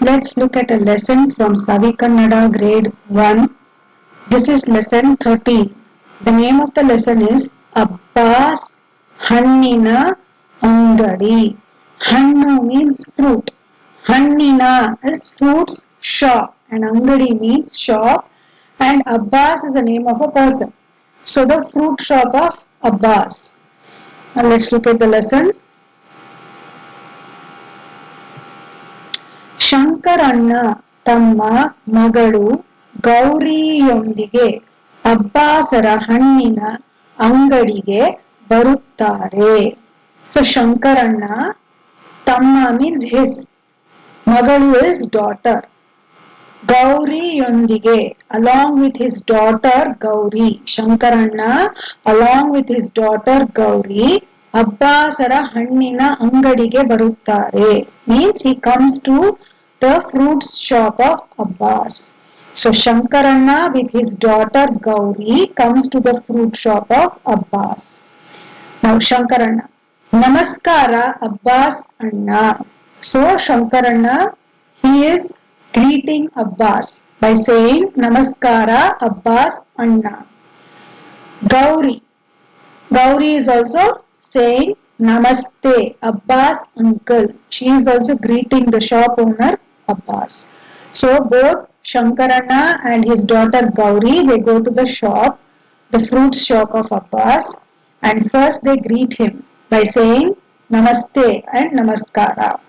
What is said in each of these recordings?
Let's look at a lesson from Savi Kannada grade 1. This is lesson 13. The name of the lesson is Abbas Hannina Angadi. Hannu means fruit. Hannina is fruits shop and Angadi means shop and Abbas is the name of a person. So the fruit shop of Abbas. Now let's look at the lesson. ಶಂಕರಣ್ಣ ತಮ್ಮ ಮಗಳು ಗೌರಿಯೊಂದಿಗೆ ಅಬ್ಬಾಸರ ಹಣ್ಣಿನ ಅಂಗಡಿಗೆ ಬರುತ್ತಾರೆ. So Shankaranna ತಮ್ಮ means his ಮಗಳು is daughter ಗೌರಿಯೊಂದಿಗೆ along with his daughter Gauri, Shankaranna along with his daughter Gauri ಅಬ್ಬಾಸರ ಹಣ್ಣಿನ ಅಂಗಡಿಗೆ ಬರುತ್ತಾರೆ. Means he comes to the fruit shop of Abbas. So Shankarana with his daughter Gauri comes to the fruit shop of Abbas. Now Shankarana, Namaskara Abbas Anna. So Shankarana, he is greeting Abbas by saying Namaskara Abbas Anna. Gauri, Gauri is also saying Namaste Abbas uncle. She is also greeting the shop owner Abbas. So both Shankarana and his daughter Gauri, they go to the shop, the fruit shop of Abbas and first they greet him by saying Namaste and Namaskara.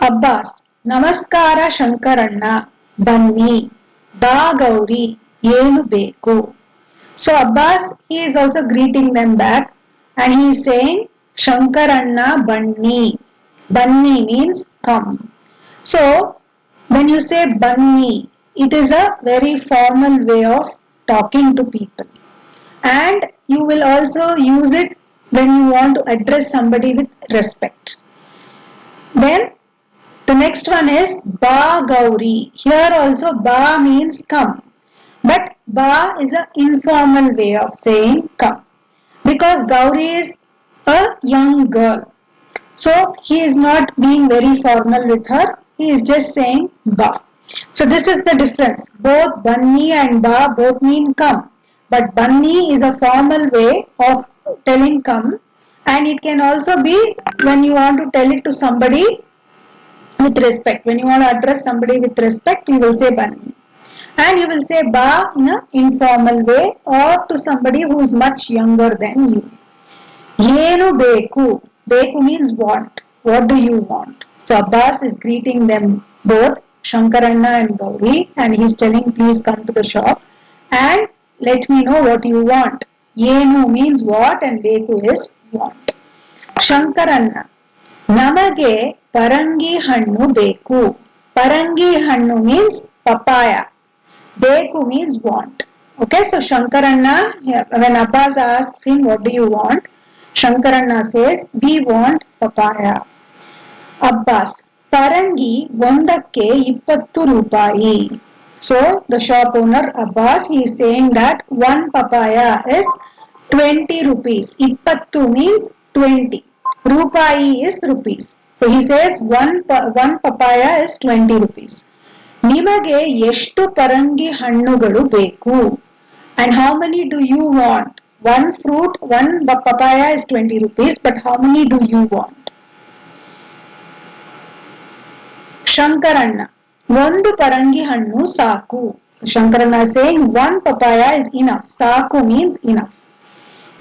Abbas, Namaskara Shankaranna, Banni, Ba Gauri, Yenu Beko. So Abbas, he is also greeting them back and he is saying Shankaranna Banni. Banni means come. So when you say bunny, it is a very formal way of talking to people. And you will also use it when you want to address somebody with respect. Then the next one is Ba Gauri. Here also Ba means come. But Ba is an informal way of saying come. Because Gauri is a young girl. So he is not being very formal with her he is just saying Ba. So this is the difference. Both Banni and Ba both mean come. But Banni is a formal way of telling come. And it can also be when you want to tell it to somebody with respect. When you want to address somebody with respect, you will say Bani. And you will say Ba in an informal way or to somebody who is much younger than you. Yenu Beku. Beku means want. What do you want? So Abbas is greeting them both, Shankaranna and Gauri, and he's telling, please come to the shop and let me know what you want. Yenu means what and Beku is want. Shankaranna. ನಮಗೆ ಪರಂಗಿ ಹಣ್ಣು ಬೇಕು ಪರಂಗಿ ಹಣ್ಣು means papaya ಬೇಕು means want okay so Shankaranna when Abbas asks him what do you want Shankaranna says we want papaya Abbas ಪರಂಗಿ ಒಂದಕ್ಕೆ ಇಪ್ಪತ್ತು ರೂಪಾಯಿ. So the shop owner Abbas he says that one papaya is twenty rupees ಇಪ್ಪತ್ತು means twenty ರೂಪಾಯಿ is rupees so he says one one papaya is twenty rupees ನಿಮಗೆ ಎಷ್ಟು ಪರಂಗಿ ಹಣ್ಣುಗಳು ಬೇಕು? And how many do you want one fruit one papaya is twenty rupees but how many do you want ಶಂಕರಣ್ಣ ಒಂದು ಪರಂಗಿ ಹಣ್ಣು ಸಾಕು ಶಂಕರಣ್ಣ saying one papaya is enough ಸಾಕು ಮೀನ್ಸ್ ಇನಫ್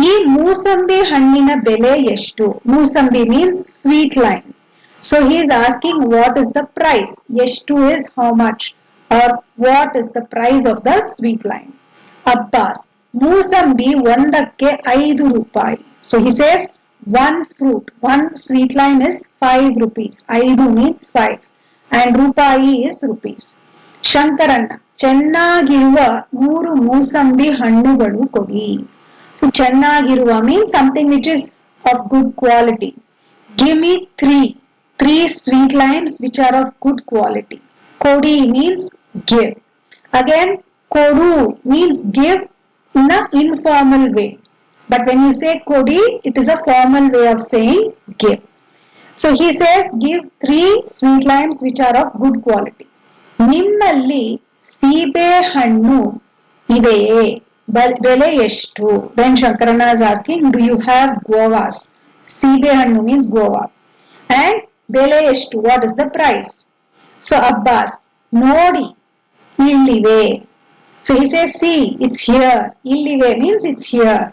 ಈ ಮೂಸಂಬಿ ಹಣ್ಣಿನ ಬೆಲೆ ಎಷ್ಟು mosambi means sweet lime so he is asking what is the price ಎಷ್ಟು is how much are what is the price of the sweet lime Abbas ಮೂಸಂಬಿ ಒಂದಕ್ಕೆ ಐದು ರೂಪಾಯಿ so he says one fruit one sweet lime is five rupees ಐದು means five and ರೂಪಾಯಿ is rupees Shankaranna ಚೆನ್ನಾಗಿರುವ ಮೂರು ಮೂಸಂಬಿ ಹಣ್ಣುಗಳು ಕೊಡಿ So ಚೆನ್ನಾಗಿರುವ means something which is of good quality. Give me three, three sweet limes which are of good quality. Kodi means give. Again, kodu means give in an informal way. But when you say kodi, it is a formal way of saying give. So he says, give three sweet limes which are of good quality. Nimmalli sibe hannu ideye. Bele eshtu. Then Shankarana is asking, do you have guavas? Sibe hannu means guava. And bele eshtu, what is the price? So Abbas, nodi illive. So he says, see, it's here. Illive means it's here.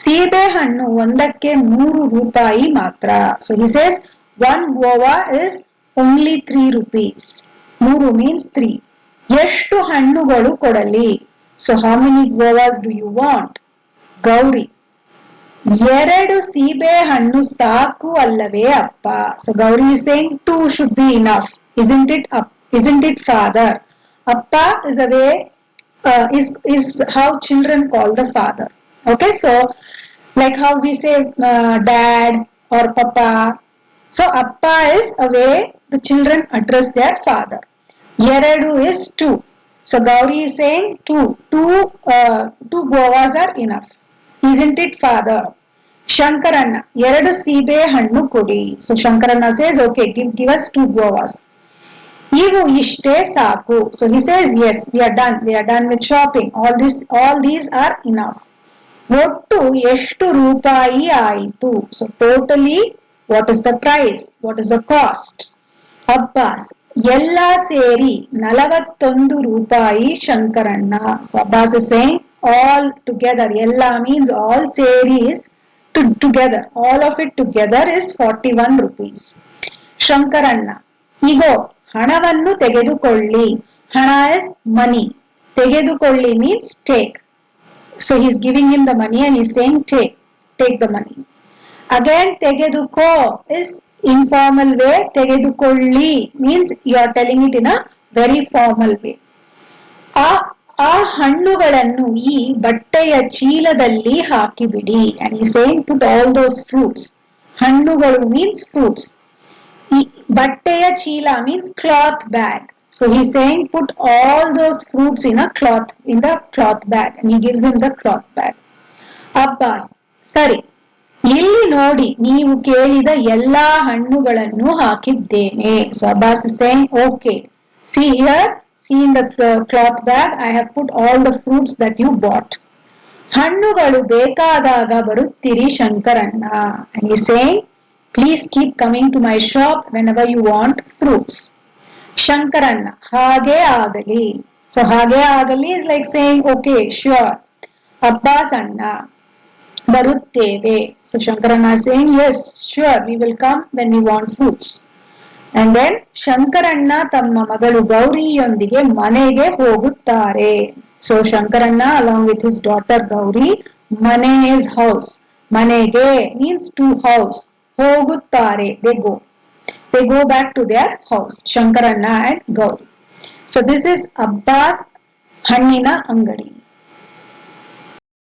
ಸೀಬೆ ಹಣ್ಣು ಒಂದಕ್ಕೆ ಮೂರು ರೂಪಾಯಿ ಮಾತ್ರ So he says one guava is only three rupees. Muru means three. yes, Yeshtu hannu golu kodali. So how many guavas do you want? Gauri. Yeredu sibe hannu saku allave appa. So Gauri is saying two should be enough. Isn't it? Isn't it father? Appa is a way, uh, is, is how children call the father. Okay, so like how we say uh, dad or papa, so appa is a way the children address their father Yeredu is two. So Gauri is saying two. Two, uh, two govas are enough. Isn't it father? Shankaranna, ಎರಡು ಸೀಬೆ ಹಣ್ಣು ಕೊಡಿ. So Shankaranna says, okay, give, give us two govas. ಇವು ಇಷ್ಟೇ ಸಾಕು. So he says, yes, we are done. We are done with shopping. All this, all these are enough. ಒಟ್ಟು ಎಷ್ಟು ರೂಪಾಯಿ ಆಯಿತು so totally what is the price what is the cost Abbas ಎಲ್ಲ ಸೇರಿ ನಲವತ್ತೊಂದು ರೂಪಾಯಿ Shankaranna so Abbas is saying all together ಎಲ್ಲ means all ಸೇರಿ is together all of it together is forty one rupees ಶಂಕರಣ್ಣ ಇಗೋ ಹಣವನ್ನು ತೆಗೆದುಕೊಳ್ಳಿ ಹಣ ಇಸ್ ಮನಿ ತೆಗೆದುಕೊಳ್ಳಿ means take So he's giving him the money and he's saying, take, take the money. Again, tegeduko is informal way. Tegedukolli means you are telling it in a very formal way. ಆ ಆ ಹಣ್ಣುಗಳನ್ನು ಈ ಬಟ್ಟೆಯ ಚೀಲದಲ್ಲಿ ಹಾಕಿಬಿಡಿ and ಈ saying put all those fruits ಹಣ್ಣುಗಳು means fruits ಈ ಬಟ್ಟೆಯ ಚೀಲ means cloth bag so he saying put all those fruits in a cloth in the cloth bag and he gives him the cloth bag Abbas ಸರಿ ಇಲ್ಲಿ ನೋಡಿ, ನೀವು ಕೇಳಿದ ಎಲ್ಲಾ ಹಣ್ಣುಗಳನ್ನು ಹಾಕಿದ್ದೇನೆ. So Abbas saying okay see here see in the cloth bag I have put all the fruits that you bought ಹಣ್ಣುಗಳು ಬೇಕಾದಾಗ ಬರುತ್ತೀರಿ Shankaranna. And he please keep coming to my shop whenever you want fruits Shankaranna, ಹಾಗೆ ಆಗಲಿ. So ಹಾಗೆ ಆಗಲಿ is like saying okay sure Abbas ಅಣ್ಣ ಬರುತ್ತೇವೆ so Shankaranna saying S sure we will come when we want fruits and then Shankaranna ತಮ್ಮ ಮಗಳು ಗೌರಿಯೊಂದಿಗೆ ಮನೆಗೆ ಹೋಗುತ್ತಾರೆ so Shankaranna along with his daughter Gauri ಮನೆ ಇಸ್ ಹೌಸ್ ಮನೆಗೆ ಮೀನ್ಸ್ ಟು ಹೌಸ್ ಹೋಗುತ್ತಾರೆ they go they go back to their house shankaranna and gauri so this is abbas hannina angadi